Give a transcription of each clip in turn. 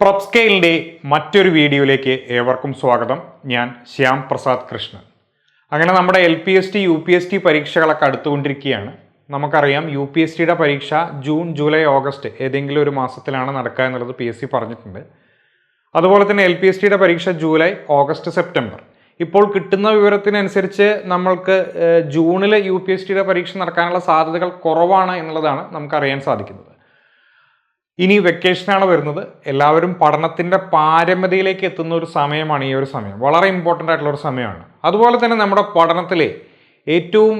Prop സ്കെയിലിന്റെ മറ്റൊരു വീഡിയോയിലേക്ക് ഏവർക്കും സ്വാഗതം. ഞാൻ ശ്യാം പ്രസാദ് കൃഷ്ണൻ. അങ്ങനെ നമ്മുടെ L P S T U P S T പരീക്ഷകളൊക്കെ അടുത്തുകൊണ്ടിരിക്കുകയാണ്. നമുക്കറിയാം യു പി എസ് ടിയുടെ പരീക്ഷ ജൂൺ ജൂലൈ ഓഗസ്റ്റ് ഏതെങ്കിലും ഒരു മാസത്തിലാണ് നടക്കുക എന്നുള്ളത് പി എസ് സി പറഞ്ഞിട്ടുണ്ട്. അതുപോലെ തന്നെ എൽ പി എസ് ടിയുടെ പരീക്ഷ ജൂലൈ ഓഗസ്റ്റ് സെപ്റ്റംബർ. ഇപ്പോൾ കിട്ടുന്ന വിവരത്തിനനുസരിച്ച് നമ്മൾക്ക് ജൂണിൽ യു പി എസ് ടിയുടെ പരീക്ഷ നടക്കാനുള്ള സാധ്യതകൾ കുറവാണ് എന്നുള്ളതാണ് നമുക്കറിയാൻ സാധിക്കുന്നത്. ഇനി വെക്കേഷനാണ് വരുന്നത്. എല്ലാവരും പഠനത്തിന്റെ പാരമ്യതയിലേക്ക് എത്തുന്ന ഒരു സമയമാണ് ഈ ഒരു സമയം. വളരെ ഇമ്പോർട്ടന്റ് ആയിട്ടുള്ള ഒരു സമയമാണ്. അതുപോലെ തന്നെ നമ്മുടെ പഠനത്തിലെ ഏറ്റവും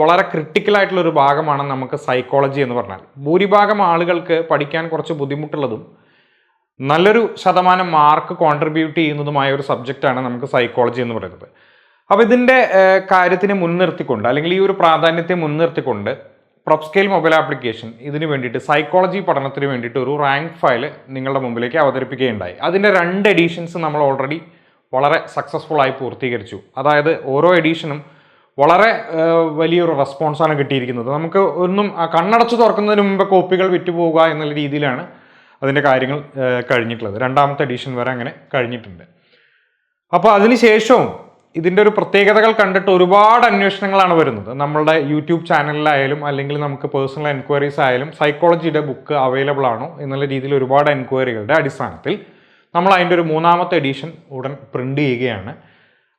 വളരെ ക്രിട്ടിക്കൽ ആയിട്ടുള്ള ഒരു ഭാഗമാണ് നമുക്ക് സൈക്കോളജി എന്ന് പറഞ്ഞാൽ. ഭൂരിഭാഗം ആളുകൾക്ക് പഠിക്കാൻ കുറച്ച് ബുദ്ധിമുട്ടുള്ളതും നല്ലൊരു ശതമാനം മാർക്ക് കോൺട്രിബ്യൂട്ട് ചെയ്യുന്നതുമായ ഒരു സബ്ജക്റ്റാണ് നമുക്ക് സൈക്കോളജി എന്ന് പറയുന്നത്. അപ്പോൾ ഇതിന്റെ കാര്യത്തിനെ മുൻനിർത്തിക്കൊണ്ട് അല്ലെങ്കിൽ ഈ ഒരു പ്രാധാന്യത്തെ മുൻനിർത്തിക്കൊണ്ട് പ്രൊപ്സ്കെയിൽ മൊബൈൽ ആപ്ലിക്കേഷൻ ഇതിന് വേണ്ടിയിട്ട് സൈക്കോളജി പഠനത്തിന് വേണ്ടിയിട്ട് ഒരു റാങ്ക് ഫയൽ നിങ്ങളുടെ മുമ്പിലേക്ക് അവതരിപ്പിക്കുകയുണ്ടായി. അതിന്റെ രണ്ട് എഡീഷൻസ് നമ്മൾ ഓൾറെഡി വളരെ സക്സസ്ഫുൾ ആയി പൂർത്തീകരിച്ചു. അതായത് ഓരോ എഡീഷനും വളരെ വലിയൊരു റെസ്പോൺസാണ് കിട്ടിയിരിക്കുന്നത്. നമുക്ക് ഒന്നും കണ്ണടച്ച് തുറക്കുന്നതിന് മുമ്പ് കോപ്പികൾ വിറ്റുപോകുക എന്നുള്ള രീതിയിലാണ് അതിന്റെ കാര്യങ്ങൾ കഴിഞ്ഞിട്ടുള്ളത്. രണ്ടാമത്തെ എഡീഷൻ വരെ അങ്ങനെ കഴിഞ്ഞിട്ടുണ്ട്. അപ്പോൾ അതിനുശേഷവും ഇതിന്റെ ഒരു പ്രത്യേകതകൾ കണ്ടിട്ട് ഒരുപാട് അന്വേഷണങ്ങളാണ് വരുന്നത്. നമ്മളുടെ യൂട്യൂബ് ചാനലിലായാലും അല്ലെങ്കിൽ നമുക്ക് പേഴ്സണൽ എൻക്വയറീസ് ആയാലും സൈക്കോളജിയുടെ ബുക്ക് അവൈലബിൾ ആണോ എന്നുള്ള രീതിയിൽ ഒരുപാട് എൻക്വയറികളുടെ അടിസ്ഥാനത്തിൽ നമ്മൾ അതിന്റെ ഒരു മൂന്നാമത്തെ എഡീഷൻ ഉടൻ പ്രിന്റ് ചെയ്യുകയാണ്.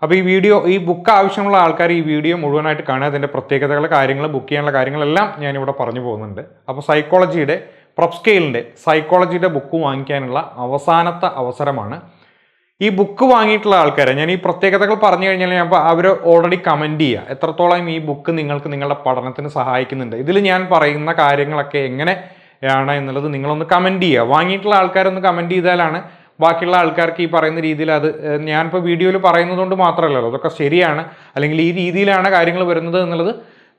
അപ്പോൾ ഈ വീഡിയോ ഈ ബുക്ക് ആവശ്യമുള്ള ആൾക്കാർ ഈ വീഡിയോ മുഴുവനായിട്ട് കാണുക. അതിന്റെ പ്രത്യേകതകൾ കാര്യങ്ങൾ ബുക്ക് ചെയ്യാനുള്ള കാര്യങ്ങളെല്ലാം ഞാനിവിടെ പറഞ്ഞു പോകുന്നുണ്ട്. അപ്പോൾ സൈക്കോളജിയുടെ പ്രൊപ്സ്കെയിലിന്റെ സൈക്കോളജിയുടെ ബുക്ക് വാങ്ങിക്കാനുള്ള അവസാനത്തെ അവസരമാണ് ഈ ബുക്ക് വാങ്ങിയിട്ടുള്ള ആൾക്കാരെ ഞാൻ ഈ പ്രത്യേകതകൾ പറഞ്ഞു കഴിഞ്ഞാൽ ഞാൻ അവർ ഓൾറെഡി കമന്റ് ചെയ്യുക എത്രത്തോളം ഈ ബുക്ക് നിങ്ങൾക്ക് നിങ്ങളുടെ പഠനത്തിന് സഹായിക്കുന്നുണ്ട്. ഇതിൽ ഞാൻ പറയുന്ന കാര്യങ്ങളൊക്കെ എങ്ങനെയാണ് എന്നുള്ളത് നിങ്ങളൊന്ന് കമന്റ് ചെയ്യുക വാങ്ങിയിട്ടുള്ള ആൾക്കാരൊന്ന് കമന്റ് ചെയ്താലാണ് ബാക്കിയുള്ള ആൾക്കാർക്ക് ഈ പറയുന്ന രീതിയിൽ അത് ഞാനിപ്പോൾ വീഡിയോയിൽ പറയുന്നത് കൊണ്ട് മാത്രമല്ലല്ലോ അതൊക്കെ ശരിയാണ്. അല്ലെങ്കിൽ ഈ രീതിയിലാണ് കാര്യങ്ങൾ വരുന്നത് എന്നുള്ളത്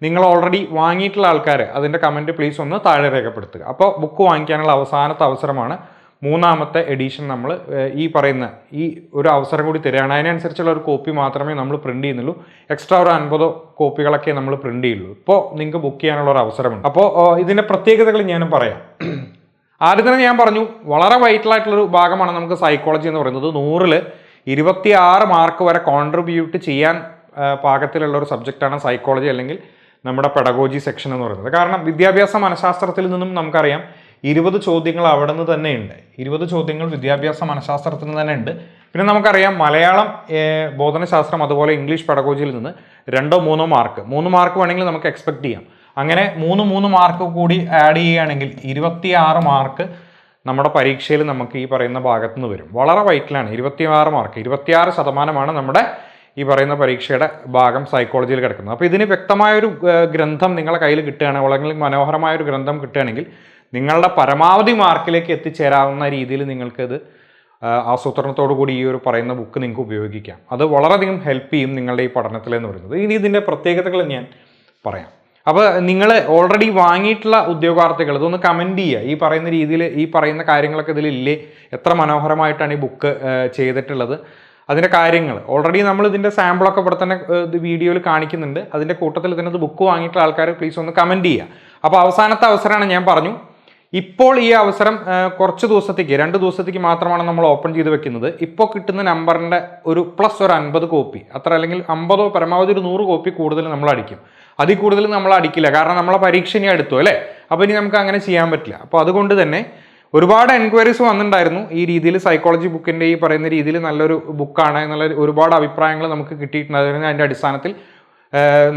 നിങ്ങൾ ഓൾറെഡി വാങ്ങിയിട്ടുള്ള ആൾക്കാർ അതിന്റെ കമന്റ് പ്ലീസ് ഒന്ന് താഴെ രേഖപ്പെടുത്തുക. അപ്പോൾ ബുക്ക് വാങ്ങിക്കാനുള്ള അവസാനത്തെ അവസരമാണ് മൂന്നാമത്തെ എഡീഷൻ നമ്മൾ ഈ പറയുന്ന ഈ ഒരു അവസരം കൂടി തരികയാണ് അതിനനുസരിച്ചുള്ള ഒരു കോപ്പി മാത്രമേ നമ്മൾ പ്രിന്റ് ചെയ്യുന്നുള്ളൂ. എക്സ്ട്രാ ഒരു അൻപതോ കോപ്പികളൊക്കെ നമ്മൾ പ്രിന്റ് ചെയ്യുള്ളൂ ഇപ്പോൾ നിങ്ങൾക്ക് ബുക്ക് ചെയ്യാനുള്ള ഒരു അവസരമുണ്ട്. അപ്പോൾ ഇതിന്റെ പ്രത്യേകതകൾ ഞാനും പറയാം. ആദ്യം തന്നെ ഞാൻ പറഞ്ഞു വളരെ വൈറ്റൽ ആയിട്ടുള്ളൊരു ഭാഗമാണ് നമുക്ക് സൈക്കോളജി എന്ന് പറയുന്നത്. നൂറിൽ ഇരുപത്തി മാർക്ക് വരെ കോൺട്രിബ്യൂട്ട് ചെയ്യാൻ പാകത്തിലുള്ള ഒരു സബ്ജക്റ്റാണ് സൈക്കോളജി അല്ലെങ്കിൽ നമ്മുടെ പെഡഗോജി സെക്ഷൻ എന്ന് പറയുന്നത്. കാരണം വിദ്യാഭ്യാസ മനഃശാസ്ത്രത്തിൽ നിന്നും നമുക്കറിയാം ഇരുപത് ചോദ്യങ്ങൾ അവിടെ നിന്ന് തന്നെ ഉണ്ട്. ഇരുപത് ചോദ്യങ്ങൾ വിദ്യാഭ്യാസ മനഃശാസ്ത്രത്തിൽ നിന്ന് തന്നെ ഉണ്ട്. പിന്നെ നമുക്കറിയാം മലയാളം ബോധനശാസ്ത്രം അതുപോലെ ഇംഗ്ലീഷ് പടകോജിയിൽ നിന്ന് രണ്ടോ മൂന്നോ മാർക്ക്. മൂന്ന് മാർക്ക് വേണമെങ്കിൽ നമുക്ക് എക്സ്പെക്ട് ചെയ്യാം. അങ്ങനെ മൂന്ന് മൂന്ന് മാർക്ക് കൂടി ആഡ് ചെയ്യുകയാണെങ്കിൽ ഇരുപത്തിയാറ് മാർക്ക് നമ്മുടെ പരീക്ഷയിൽ നമുക്ക് ഈ പറയുന്ന ഭാഗത്തു നിന്ന് വരും. വളരെ വൈറ്റിലാണ് ഇരുപത്തിയാറ് മാർക്ക്. ഇരുപത്തിയാറ് ശതമാനമാണ് നമ്മുടെ ഈ പറയുന്ന പരീക്ഷയുടെ ഭാഗം സൈക്കോളജിയിൽ കിടക്കുന്നത്. അപ്പോൾ ഇതിന് വ്യക്തമായൊരു ഗ്രന്ഥം നിങ്ങളുടെ കയ്യിൽ കിട്ടുകയാണെങ്കിൽ അല്ലെങ്കിൽ മനോഹരമായൊരു ഗ്രന്ഥം കിട്ടുകയാണെങ്കിൽ നിങ്ങളുടെ പരമാവധി മാർക്കിലേക്ക് എത്തിച്ചേരാവുന്ന രീതിയിൽ നിങ്ങൾക്കത് ആസൂത്രണത്തോടു കൂടി ഈ ഒരു പറയുന്ന ബുക്ക് നിങ്ങൾക്ക് ഉപയോഗിക്കാം. അത് വളരെയധികം ഹെൽപ്പ് ചെയ്യും നിങ്ങളുടെ ഈ പഠനത്തിൽ എന്ന് പറയുന്നത്. ഇനി ഇതിന്റെ പ്രത്യേകതകൾ ഞാൻ പറയാം. അപ്പോൾ നിങ്ങൾ ഓൾറെഡി വാങ്ങിയിട്ടുള്ള ഉദ്യോഗാർത്ഥികൾ ഇതൊന്ന് കമന്റ് ചെയ്യുക. ഈ പറയുന്ന രീതിയിൽ ഈ പറയുന്ന കാര്യങ്ങളൊക്കെ ഇതിലില്ലേ? എത്ര മനോഹരമായിട്ടാണ് ഈ ബുക്ക് ചെയ്തിട്ടുള്ളത്. അതിന്റെ കാര്യങ്ങൾ. ഓൾറെഡി നമ്മൾ ഇതിന്റെ സാമ്പിളൊക്കെ ഇവിടെ തന്നെ വീഡിയോയിൽ കാണിക്കുന്നുണ്ട്. അതിന്റെ കൂട്ടത്തിൽ ഇതിനകത്ത് ബുക്ക് വാങ്ങിയിട്ടുള്ള ആൾക്കാർ പ്ലീസ് ഒന്ന് കമന്റ് ചെയ്യുക. അപ്പോൾ അവസാനത്തെ അവസരമാണ് ഞാൻ പറഞ്ഞു. ഇപ്പോൾ ഈ അവസരം കുറച്ച് ദിവസത്തേക്ക് രണ്ട് ദിവസത്തേക്ക് മാത്രമാണ് നമ്മൾ ഓപ്പൺ ചെയ്ത് വെക്കുന്നത്. ഇപ്പോൾ കിട്ടുന്ന നമ്പറിന്റെ ഒരു പ്ലസ് ഒരു അൻപത് കോപ്പി. അത്ര അല്ലെങ്കിൽ അമ്പതോ പരമാവധി ഒരു നൂറ് കോപ്പി കൂടുതൽ നമ്മൾ അടിക്കും. അതിൽ കൂടുതൽ നമ്മൾ അടിക്കില്ല. കാരണം നമ്മളെ പരീക്ഷ ഇനി അടുത്തു അല്ലേ? അപ്പോൾ ഇനി നമുക്ക് അങ്ങനെ ചെയ്യാൻ പറ്റില്ല. അപ്പോൾ അതുകൊണ്ട് തന്നെ ഒരുപാട് എൻക്വയറീസ് വന്നിട്ടുണ്ടായിരുന്നു. ഈ രീതിയിൽ സൈക്കോളജി ബുക്കിന്റെ ഈ പറയുന്ന രീതിയിൽ നല്ലൊരു ബുക്കാണ് എന്നുള്ള ഒരുപാട് അഭിപ്രായങ്ങൾ നമുക്ക് കിട്ടിയിട്ടുണ്ടായിരുന്നു അതിന്റെ അടിസ്ഥാനത്തിൽ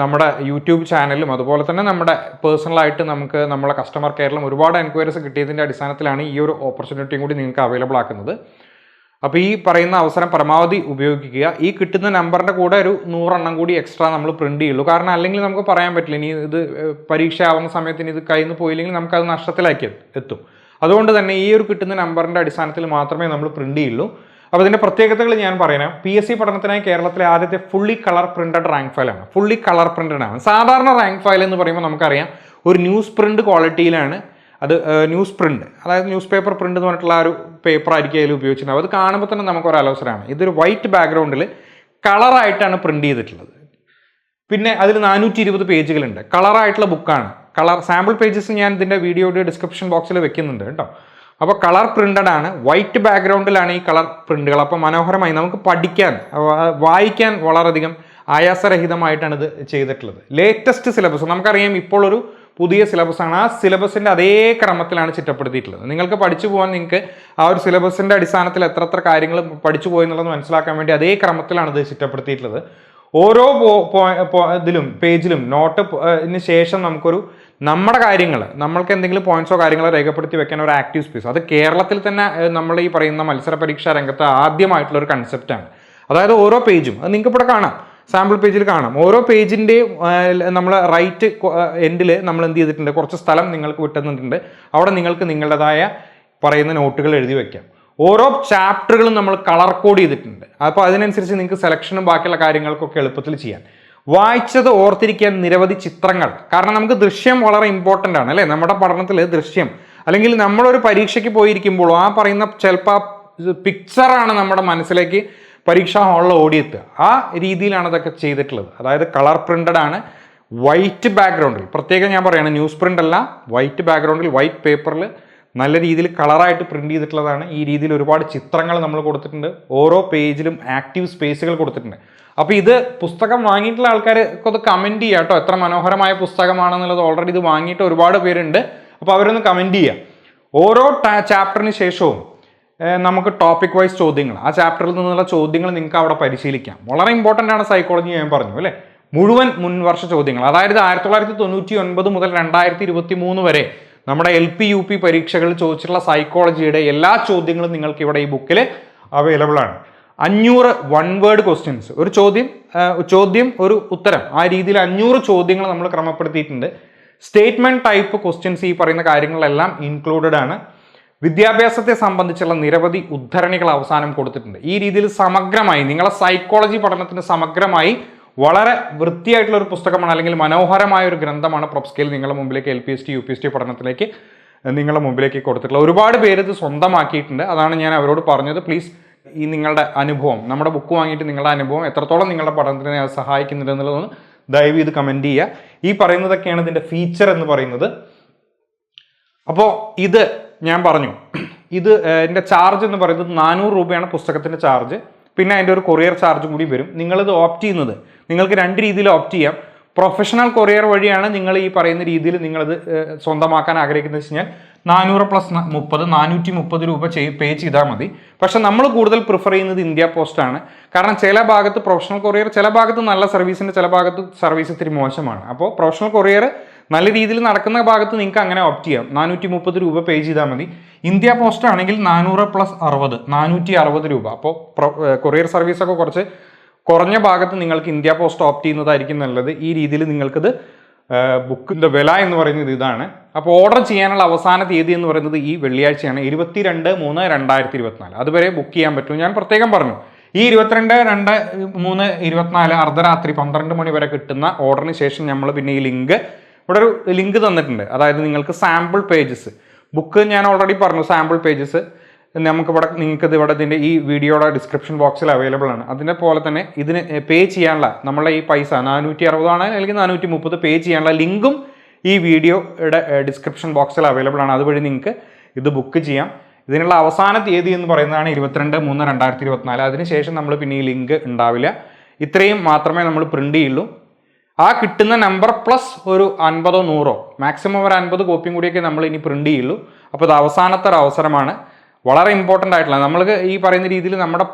നമ്മുടെ യൂട്യൂബ് ചാനലും അതുപോലെ തന്നെ നമ്മുടെ പേഴ്സണലായിട്ട് നമുക്ക് നമ്മളെ കസ്റ്റമർ കെയറിലും ഒരുപാട് എൻക്വയറീസ് കിട്ടിയതിന്റെ അടിസ്ഥാനത്തിലാണ് ഈ ഒരു ഓപ്പർച്യൂണിറ്റിയും കൂടി നിങ്ങൾക്ക് അവൈലബിൾ ആക്കുന്നത്. അപ്പോൾ ഈ പറയുന്ന അവസരം പരമാവധി ഉപയോഗിക്കുക. ഈ കിട്ടുന്ന നമ്പറിന്റെ കൂടെ ഒരു നൂറെണ്ണം കൂടി എക്സ്ട്രാ നമ്മൾ പ്രിന്റ് ചെയ്യുള്ളൂ. കാരണം അല്ലെങ്കിൽ നമുക്ക് പറയാൻ പറ്റില്ല ഇനി ഇത് പരീക്ഷ ആവുന്ന സമയത്ത് ഇനി ഇത് കയ്യിൽ നിന്ന് പോയില്ലെങ്കിൽ നമുക്കത് നഷ്ടത്തിലാക്കി എത്തും. അതുകൊണ്ട് തന്നെ ഈ ഒരു കിട്ടുന്ന നമ്പറിന്റെ അടിസ്ഥാനത്തിൽ മാത്രമേ നമ്മൾ പ്രിന്റ് ചെയ്യുള്ളൂ. അപ്പോൾ ഇതിന്റെ പ്രത്യേകതകൾ ഞാൻ പറയാം പി എസ് സി പഠനത്തിനായി കേരളത്തിലെ ആദ്യത്തെ ഫുള്ളി കളർ പ്രിന്റഡ് റാങ്ക് ഫയലാണ് ഫുള്ളി കളർ പ്രിന്റഡ് ആണ്. സാധാരണ റാങ്ക് ഫയൽ എന്ന് പറയുമ്പോൾ നമുക്കറിയാം ഒരു ന്യൂസ് പ്രിന്റ് ക്വാളിറ്റിയിലാണ് അത് ന്യൂസ് പ്രിന്റ് അതായത് ന്യൂസ് പേപ്പർ പ്രിന്റ് എന്ന് പറഞ്ഞിട്ടുള്ള ഒരു പേപ്പർ ആയിരിക്കും അതിൽ ഉപയോഗിച്ചിട്ടുണ്ടാവും അത് കാണുമ്പോൾ തന്നെ നമുക്ക് ഒരു അലോസരമാണ് ഇതൊരു വൈറ്റ് ബാക്ക്ഗ്രൗണ്ടിൽ കളറായിട്ടാണ് പ്രിന്റ് ചെയ്തിട്ടുള്ളത്. പിന്നെ അതിൽ നാനൂറ്റി ഇരുപത് പേജുകളുണ്ട് കളറായിട്ടുള്ള ബുക്കാണ് കളർ സാമ്പിൾ പേജസ് ഞാൻ ഇതിന്റെ വീഡിയോയുടെ ഡിസ്ക്രിപ്ഷൻ ബോക്സിൽ വെക്കുന്നുണ്ട് കേട്ടോ. അപ്പോൾ കളർ പ്രിന്റഡ് ആണ്. വൈറ്റ് ബാക്ക്ഗ്രൗണ്ടിലാണ് ഈ കളർ പ്രിന്റുകൾ അപ്പോൾ മനോഹരമായി നമുക്ക് പഠിക്കാൻ വായിക്കാൻ വളരെയധികം ആയാസരഹിതമായിട്ടാണ് ഇത് ചെയ്തിട്ടുള്ളത്. ലേറ്റസ്റ്റ് സിലബസ് നമുക്കറിയാം ഇപ്പോൾ ഒരു പുതിയ സിലബസാണ് ആ സിലബസിന്റെ അതേ ക്രമത്തിലാണ് ചിട്ടപ്പെടുത്തിയിട്ടുള്ളത്. നിങ്ങൾക്ക് പഠിച്ചു പോകാൻ നിങ്ങൾക്ക് ആ ഒരു സിലബസിന്റെ അടിസ്ഥാനത്തിൽ എത്ര എത്ര കാര്യങ്ങൾ പഠിച്ചു പോയെന്നുള്ളത് മനസ്സിലാക്കാൻ വേണ്ടി അതേ ക്രമത്തിലാണ് ഇത് ചിട്ടപ്പെടുത്തിയിട്ടുള്ളത്. ഓരോ ഇതിലും പേജിലും നോട്ട് ശേഷം നമുക്കൊരു നമ്മുടെ കാര്യങ്ങൾ നമ്മൾക്ക് എന്തെങ്കിലും പോയിന്റ്സോ കാര്യങ്ങളോ രേഖപ്പെടുത്തി വെക്കാൻ ഒരു ആക്റ്റീവ് സ്പേസ് അത് കേരളത്തിൽ തന്നെ നമ്മൾ ഈ പറയുന്ന മത്സര പരീക്ഷാ രംഗത്ത് ആദ്യമായിട്ടുള്ള ഒരു കൺസെപ്റ്റാണ് അതായത് ഓരോ പേജും അത് നിങ്ങൾക്ക് ഇവിടെ കാണാം സാമ്പിൾ പേജിൽ കാണാം. ഓരോ പേജിന്റെയും നമ്മൾ റൈറ്റ് എൻഡിൽ നമ്മൾ എന്ത് ചെയ്തിട്ടുണ്ട് കുറച്ച് സ്ഥലം നിങ്ങൾക്ക് വിട്ടുന്നിട്ടുണ്ട് അവിടെ നിങ്ങൾക്ക് നിങ്ങളുടേതായ പറയുന്ന നോട്ടുകൾ എഴുതി വെക്കാം. ഓരോ ചാപ്റ്ററുകളും നമ്മൾ കളർ കോഡ് ചെയ്തിട്ടുണ്ട്. അപ്പോൾ അതിനനുസരിച്ച് നിങ്ങൾക്ക് സെലക്ഷനും ബാക്കിയുള്ള കാര്യങ്ങൾക്കൊക്കെ എളുപ്പത്തിൽ ചെയ്യാൻ വായിച്ചത് ഓർത്തിരിക്കാൻ നിരവധി ചിത്രങ്ങൾ. കാരണം നമുക്ക് ദൃശ്യം വളരെ ഇമ്പോർട്ടന്റ് ആണ് അല്ലേ? നമ്മുടെ പഠനത്തിൽ ദൃശ്യം. അല്ലെങ്കിൽ നമ്മളൊരു പരീക്ഷയ്ക്ക് പോയിരിക്കുമ്പോൾ ആ പറയുന്ന ചിലപ്പോൾ പിക്ചറാണ് നമ്മുടെ മനസ്സിലേക്ക് പരീക്ഷാ ഹാളിൽ ഓടിയെത്തുക. ആ രീതിയിലാണ് അതൊക്കെ ചെയ്തിട്ടുള്ളത്. അതായത് കളർ പ്രിന്റഡ് ആണ് വൈറ്റ് ബാക്ക്ഗ്രൗണ്ടിൽ പ്രത്യേകം ഞാൻ പറയുകയാണ് ന്യൂസ് പ്രിന്റ് അല്ല വൈറ്റ് ബാക്ക്ഗ്രൗണ്ടിൽ വൈറ്റ് പേപ്പറിൽ നല്ല രീതിയിൽ കളറായിട്ട് പ്രിന്റ് ചെയ്തിട്ടുള്ളതാണ്. ഈ രീതിയിൽ ഒരുപാട് ചിത്രങ്ങൾ നമ്മൾ കൊടുത്തിട്ടുണ്ട്. ഓരോ പേജിലും ആക്റ്റീവ് സ്പേസുകൾ കൊടുത്തിട്ടുണ്ട്. അപ്പോൾ ഇത് പുസ്തകം വാങ്ങിയിട്ടുള്ള ആൾക്കാർ ഒന്ന് കമന്റ് ചെയ്യുക കേട്ടോ എത്ര മനോഹരമായ പുസ്തകമാണെന്നുള്ളത് ഓൾറെഡി ഇത് വാങ്ങിയിട്ട് ഒരുപാട് പേരുണ്ട്. അപ്പോൾ അവരൊന്ന് കമന്റ് ചെയ്യുക ഓരോ ചാപ്റ്ററിന് ശേഷവും നമുക്ക് ടോപ്പിക് വൈസ് ചോദ്യങ്ങൾ. ആ ചാപ്റ്ററിൽ നിന്നുള്ള ചോദ്യങ്ങൾ നിങ്ങൾക്ക് അവിടെ പരിശീലിക്കാം. വളരെ ഇമ്പോർട്ടന്റ് ആണ് സൈക്കോളജി ഞാൻ പറഞ്ഞു അല്ലേ? മുഴുവൻ മുൻവർഷ ചോദ്യങ്ങൾ. അതായത് ആയിരത്തി തൊള്ളായിരത്തി തൊണ്ണൂറ്റി ഒൻപത് മുതൽ രണ്ടായിരത്തി ഇരുപത്തി മൂന്ന് വരെ നമ്മുടെ എൽ പി യു പി പരീക്ഷകളിൽ ചോദിച്ചിട്ടുള്ള സൈക്കോളജിയുടെ എല്ലാ ചോദ്യങ്ങളും നിങ്ങൾക്ക് ഇവിടെ ഈ ബുക്കിൽ അവൈലബിൾ ആണ്. അഞ്ഞൂറ് വൺ വേർഡ് ക്വസ്റ്റ്യൻസ് ഒരു ചോദ്യം ചോദ്യം ഒരു ഉത്തരം. ആ രീതിയിൽ അഞ്ഞൂറ് ചോദ്യങ്ങൾ നമ്മൾ ക്രമപ്പെടുത്തിയിട്ടുണ്ട്. സ്റ്റേറ്റ്മെന്റ് ടൈപ്പ് ക്വസ്റ്റ്യൻസ് ഈ പറയുന്ന കാര്യങ്ങളെല്ലാം ഇൻക്ലൂഡഡ് ആണ്. വിദ്യാഭ്യാസത്തെ സംബന്ധിച്ചുള്ള നിരവധി ഉദ്ധരണികൾ അവസാനം കൊടുത്തിട്ടുണ്ട്. ഈ രീതിയിൽ സമഗ്രമായി നിങ്ങളെ സൈക്കോളജി പഠനത്തിന് സമഗ്രമായി വളരെ വൃത്തിയായിട്ടുള്ള ഒരു പുസ്തകമാണ് അല്ലെങ്കിൽ മനോഹരമായ ഒരു ഗ്രന്ഥമാണ് പ്രൊപ്സ്കെയിൽ നിങ്ങളുടെ മുമ്പിലേക്ക് L P S T U P S T പഠനത്തിലേക്ക് നിങ്ങളുടെ മുമ്പിലേക്ക് കൊടുത്തിട്ടുള്ള ഒരുപാട് പേര് ഇത് സ്വന്തമാക്കിയിട്ടുണ്ട്. അതാണ് ഞാൻ അവരോട് പറഞ്ഞത്. പ്ലീസ് ഈ നിങ്ങളുടെ അനുഭവം നമ്മുടെ ബുക്ക് വാങ്ങിയിട്ട് നിങ്ങളുടെ അനുഭവം എത്രത്തോളം നിങ്ങളുടെ പഠനത്തിനെ അത് സഹായിക്കുന്നുണ്ട് എന്നുള്ളതൊന്ന് ദയവ് ഇത് കമന്റ് ചെയ്യുക. ഈ പറയുന്നതൊക്കെയാണ് ഇതിന്റെ ഫീച്ചർ എന്ന് പറയുന്നത്. അപ്പോൾ ഇത് ഞാൻ പറഞ്ഞു. ഇത് എന്റെ ചാർജ് എന്ന് പറയുന്നത് നാനൂറ് രൂപയാണ് പുസ്തകത്തിന്റെ ചാർജ് പിന്നെ അതിന്റെ ഒരു കൊറിയർ ചാർജും കൂടി വരും. നിങ്ങളിത് ഓപ്റ്റ് ചെയ്യുന്നത്. നിങ്ങൾക്ക് രണ്ട് രീതിയിൽ ഓപ്റ്റ് ചെയ്യാം. പ്രൊഫഷണൽ കൊറിയർ വഴിയാണ് നിങ്ങൾ ഈ പറയുന്ന രീതിയിൽ നിങ്ങളിത് സ്വന്തമാക്കാൻ ആഗ്രഹിക്കുന്നത് വെച്ച് നാനൂറ് പ്ലസ് മുപ്പത് നാനൂറ്റി മുപ്പത് രൂപ ചെയ് പേ ചെയ്താൽ മതി. പക്ഷെ നമ്മൾ കൂടുതൽ പ്രിഫർ ചെയ്യുന്നത് ഇന്ത്യ പോസ്റ്റ് ആണ്. കാരണം ചില ഭാഗത്ത് പ്രൊഫഷണൽ കൊറിയർ ചില ഭാഗത്ത് നല്ല സർവീസിന്റെ ചില ഭാഗത്ത് സർവീസ് ഇത്തിരി മോശമാണ്. അപ്പോൾ പ്രൊഫഷണൽ കൊറിയർ നല്ല രീതിയിൽ നടക്കുന്ന ഭാഗത്ത് നിങ്ങൾക്ക് അങ്ങനെ ഓപ്റ്റ് ചെയ്യാം. നാനൂറ്റി മുപ്പത് രൂപ പേ ചെയ്താൽ മതി. ഇന്ത്യ പോസ്റ്റ് ആണെങ്കിൽ നാനൂറ് പ്ലസ് അറുപത് നാനൂറ്റി അറുപത് രൂപ അപ്പോൾ കൊറിയർ സർവീസൊക്കെ കുറച്ച് കുറഞ്ഞ ഭാഗത്ത് നിങ്ങൾക്ക് ഇന്ത്യ പോസ്റ്റ് ഓപ്റ്റ് ചെയ്യുന്നതായിരിക്കും നല്ലത്. ഈ രീതിയിൽ നിങ്ങൾക്കിത് ബുക്കിന്റെ വില എന്ന് പറയുന്നത് ഇതാണ്. അപ്പോൾ ഓർഡർ ചെയ്യാനുള്ള അവസാന തീയതി എന്ന് പറയുന്നത് ഈ വെള്ളിയാഴ്ചയാണ്. ഇരുപത്തി രണ്ട് മൂന്ന് രണ്ടായിരത്തി ഇരുപത്തിനാല് അതുവരെ ബുക്ക് ചെയ്യാൻ പറ്റും. ഞാൻ പ്രത്യേകം പറഞ്ഞു. ഈ ഇരുപത്തിരണ്ട് രണ്ട് മൂന്ന് ഇരുപത്തിനാല് അർദ്ധരാത്രി പന്ത്രണ്ട് മണി വരെ കിട്ടുന്ന ഓർഡറിന് ശേഷം നമ്മൾ പിന്നെ ഈ ലിങ്ക് ഇവിടെ ഒരു ലിങ്ക് തന്നിട്ടുണ്ട്. അതായത് നിങ്ങൾക്ക് സാമ്പിൾ പേജസ് ബുക്ക് ഞാൻ ഓൾറെഡി പറഞ്ഞു സാമ്പിൾ പേജസ് നമുക്ക് ഇവിടെ നിങ്ങൾക്ക് ഇത് ഇവിടെ ഇതിന്റെ ഈ വീഡിയോയുടെ ഡിസ്ക്രിപ്ഷൻ ബോക്സിൽ അവൈലബിൾ ആണ്. അതിനെ പോലെ തന്നെ ഇതിന് പേ ചെയ്യാനുള്ള നമ്മളെ ഈ പൈസ നാനൂറ്റി അറുപതാണ് അല്ലെങ്കിൽ നാനൂറ്റി മുപ്പത് പേ ചെയ്യാനുള്ള ലിങ്കും ഈ വീഡിയോയുടെ ഡിസ്ക്രിപ്ഷൻ ബോക്സിൽ അവൈലബിൾ ആണ്. അതുവഴി നിങ്ങൾക്ക് ഇത് ബുക്ക് ചെയ്യാം. ഇതിനുള്ള അവസാന തീയതി എന്ന് പറയുന്നതാണ് ഇരുപത്തിരണ്ട് മൂന്ന് രണ്ടായിരത്തി ഇരുപത്തിനാല്. അതിനുശേഷം നമ്മൾ പിന്നെ ഈ ലിങ്ക് ഉണ്ടാവില്ല. ഇത്രയും മാത്രമേ നമ്മൾ പ്രിന്റ് ചെയ്യുള്ളൂ. ആ കിട്ടുന്ന നമ്പർ പ്ലസ് ഒരു അൻപതോ നൂറോ. മാക്സിമം ഒരു അൻപത് കോപ്പിയും കൂടിയൊക്കെ നമ്മൾ ഇനി പ്രിന്റ് ചെയ്യുള്ളൂ. അപ്പോൾ ഇത് അവസാനത്തെ ഒരു അവസരമാണ്. വളരെ ഇമ്പോർട്ടന്റ് ആയിട്ടുള്ള നമ്മൾക്ക് ഈ പറയുന്ന രീതിയിൽ നമ്മുടെ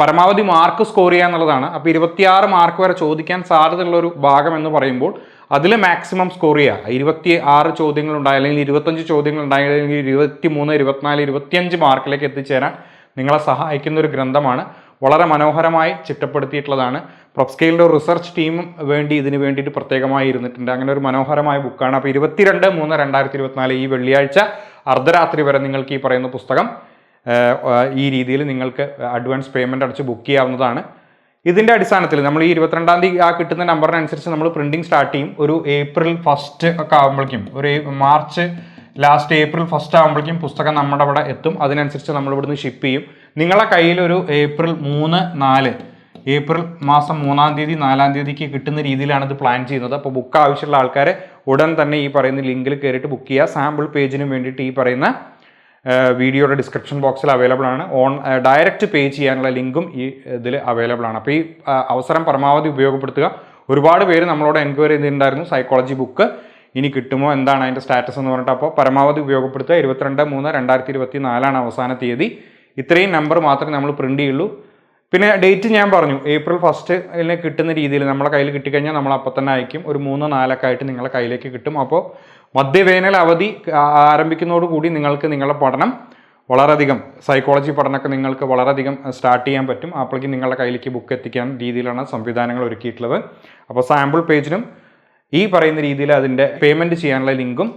പരമാവധി മാർക്ക് സ്കോർ ചെയ്യുക എന്നുള്ളതാണ്. അപ്പോൾ ഇരുപത്തിയാറ് മാർക്ക് വരെ ചോദിക്കാൻ സാധ്യതയുള്ള ഒരു ഭാഗം എന്ന് പറയുമ്പോൾ അതിൽ മാക്സിമം സ്കോർ ചെയ്യുക. ഇരുപത്തി ആറ് ചോദ്യങ്ങൾ ഉണ്ടായ അല്ലെങ്കിൽ ഇരുപത്തഞ്ച് ചോദ്യങ്ങൾ ഉണ്ടായ അല്ലെങ്കിൽ ഇരുപത്തി മൂന്ന് ഇരുപത്തിനാല് ഇരുപത്തിയഞ്ച് മാർക്കിലേക്ക് എത്തിച്ചേരാൻ നിങ്ങളെ സഹായിക്കുന്ന ഒരു ഗ്രന്ഥമാണ്. വളരെ മനോഹരമായി ചിട്ടപ്പെടുത്തിയിട്ടുള്ളതാണ്. പ്രൊപ്സ്കെയിലിന്റെ ഒരു റിസർച്ച് ടീമും വേണ്ടി ഇതിന് വേണ്ടിയിട്ട് പ്രത്യേകമായി ഇരുന്നിട്ടുണ്ട്. അങ്ങനെ ഒരു മനോഹരമായ ബുക്കാണ് അപ്പോൾ ഇരുപത്തിരണ്ട് മൂന്ന് രണ്ടായിരത്തി ഇരുപത്തിനാല് ഈ വെള്ളിയാഴ്ച അർദ്ധരാത്രി വരെ നിങ്ങൾക്ക് ഈ പറയുന്ന പുസ്തകം ഈ രീതിയിൽ നിങ്ങൾക്ക് അഡ്വാൻസ് പേയ്മെന്റ് അടച്ച് ബുക്ക് ചെയ്യാവുന്നതാണ്. ഇതിന്റെ അടിസ്ഥാനത്തിൽ നമ്മൾ ഈ ഇരുപത്തിരണ്ടാം തീയതി ആ കിട്ടുന്ന നമ്പറിനനുസരിച്ച് നമ്മൾ പ്രിന്റിങ് സ്റ്റാർട്ട് ചെയ്യും. ഒരു ഏപ്രിൽ ഫസ്റ്റ് ഒക്കെ ആകുമ്പോഴേക്കും ഒരു മാർച്ച് ലാസ്റ്റ് ഏപ്രിൽ ഫസ്റ്റ് ആകുമ്പോഴേക്കും പുസ്തകം നമ്മുടെ അവിടെ എത്തും. അതിനനുസരിച്ച് നമ്മൾ ഇവിടുന്ന് ഷിപ്പ് ചെയ്യും. നിങ്ങളെ കയ്യിൽ ഒരു ഏപ്രിൽ മൂന്ന് നാല് ഏപ്രിൽ മാസം മൂന്നാം തീയതി നാലാം തീയതിക്ക് കിട്ടുന്ന രീതിയിലാണ് ഇത് പ്ലാൻ ചെയ്യുന്നത്. അപ്പോൾ ബുക്ക് ആവശ്യമുള്ള ആൾക്കാരെ ഉടൻ തന്നെ ഈ പറയുന്ന ലിങ്കിൽ കയറിയിട്ട് ബുക്ക് ചെയ്യുക. സാമ്പിൾ പേജിന് വേണ്ടിയിട്ട് ഈ പറയുന്ന വീഡിയോയുടെ ഡിസ്ക്രിപ്ഷൻ ബോക്സിൽ അവൈലബിൾ ആണ്. ഓൺ ഡയറക്റ്റ് പേ ചെയ്യാനുള്ള ലിങ്കും ഈ ഇതിൽ അവൈലബിൾ ആണ്. അപ്പോൾ ഈ അവസരം പരമാവധി ഉപയോഗപ്പെടുത്തുക. ഒരുപാട് പേര് നമ്മളോട് എൻക്വയറി ചെയ്തിട്ടുണ്ടായിരുന്നു. സൈക്കോളജി ബുക്ക് ഇനി കിട്ടുമോ? എന്താണ് അതിന്റെ സ്റ്റാറ്റസ് എന്ന് പറഞ്ഞിട്ട്. അപ്പോൾ പരമാവധി ഉപയോഗപ്പെടുത്തുക. ഇരുപത്തിരണ്ട് മൂന്ന് രണ്ടായിരത്തി ഇരുപത്തി നാലാണ് അവസാന തീയതി. ഇത്രയും നമ്പർ മാത്രമേ നമ്മൾ പ്രിന്റ് ചെയ്യുള്ളൂ. പിന്നെ ഡേറ്റ് ഞാൻ പറഞ്ഞു. ഏപ്രിൽ ഫസ്റ്റിന് കിട്ടുന്ന രീതിയിൽ നമ്മളെ കയ്യിൽ കിട്ടിക്കഴിഞ്ഞാൽ നമ്മൾ അപ്പം തന്നെ അയക്കും. ഒരു മൂന്ന് നാലൊക്കെ ആയിട്ട് നിങ്ങളെ കയ്യിലേക്ക് കിട്ടും. അപ്പോൾ മധ്യവേനൽ അവധി ആരംഭിക്കുന്നതോടുകൂടി നിങ്ങൾക്ക് നിങ്ങളുടെ പഠനം വളരെയധികം സൈക്കോളജി പഠനമൊക്കെ നിങ്ങൾക്ക് വളരെയധികം സ്റ്റാർട്ട് ചെയ്യാൻ പറ്റും. അപ്പോഴേക്കും നിങ്ങളുടെ കയ്യിലേക്ക് ബുക്ക് എത്തിക്കാൻ രീതിയിലാണ് സംവിധാനങ്ങൾ ഒരുക്കിയിട്ടുള്ളത്. അപ്പോൾ സാമ്പിൾ പേജിനും ഈ പറയുന്ന രീതിയിൽ അതിന്റെ പേയ്മെന്റ് ചെയ്യാനുള്ള ലിങ്കും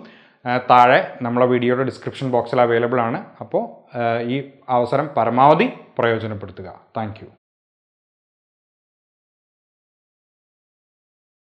താഴെ നമ്മളെ വീഡിയോയുടെ ഡിസ്ക്രിപ്ഷൻ ബോക്സിൽ അവൈലബിൾ ആണ്. അപ്പോൾ ഈ അവസരം പരമാവധി പ്രയോജനപ്പെടുത്തുക. താങ്ക്